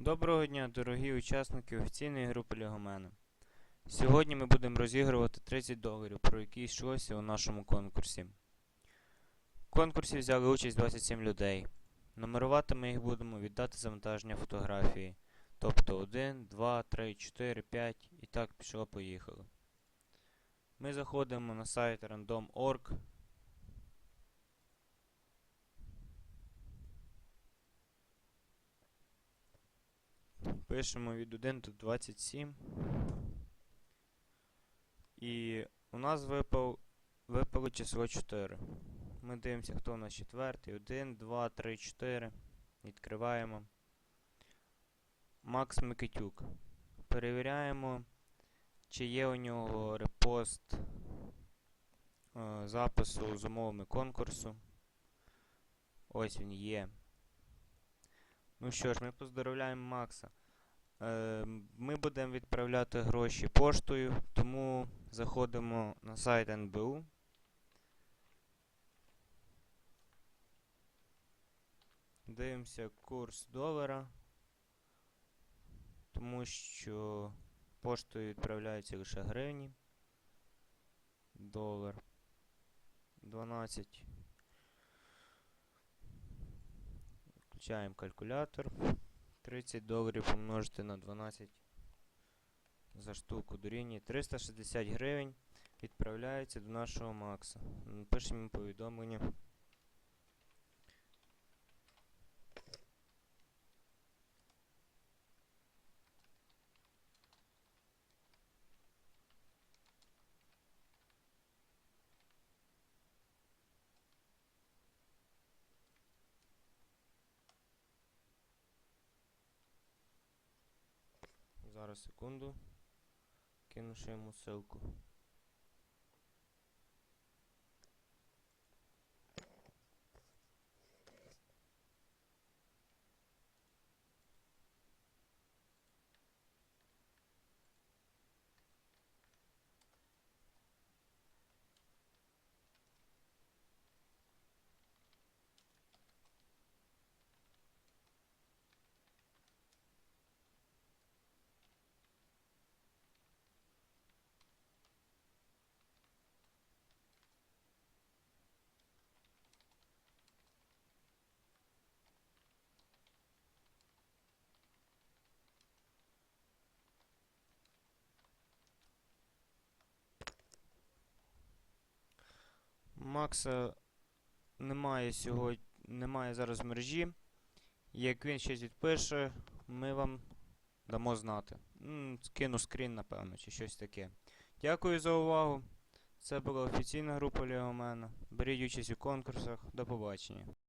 Доброго дня, дорогі учасники офіційної групи Лігомена. Сьогодні ми будемо розігрувати 30 доларів, про які йшлося у нашому конкурсі. В конкурсі взяли участь 27 людей. Номерувати ми їх будемо від дати завантаження фотографії. Тобто 1, 2, 3, 4, 5 і так пішло поїхало. Ми заходимо на сайт random.org. Пишемо від 1 до 27. І у нас випав, випало число 4. Ми дивимося, хто у нас четвертий. 1, 2, 3, 4. Відкриваємо. Макс Микитюк. Перевіряємо, чи є у нього репост е, запису з умовами конкурсу. Ось він є. Ну що ж, ми поздоровляємо Макса. Е, Ми будемо відправляти гроші поштою, тому заходимо на сайт НБУ. Дивимося курс долара, тому що поштою відправляються лише гривні. Долар 12. Включаємо калькулятор. 30 доларів помножити на 12 за штуку дорівнює 360 гривень. Відправляється до нашого Макса. Пишемо повідомлення. Зараз секунду. Кину ще йому ссылку. Макса немає сьогодні, немає зараз в мережі. Як він щось відпише, ми вам дамо знати. Скину скрін, напевно, чи щось таке. Дякую за увагу. Це була офіційна група Лігомена. Беріть участь у конкурсах. До побачення.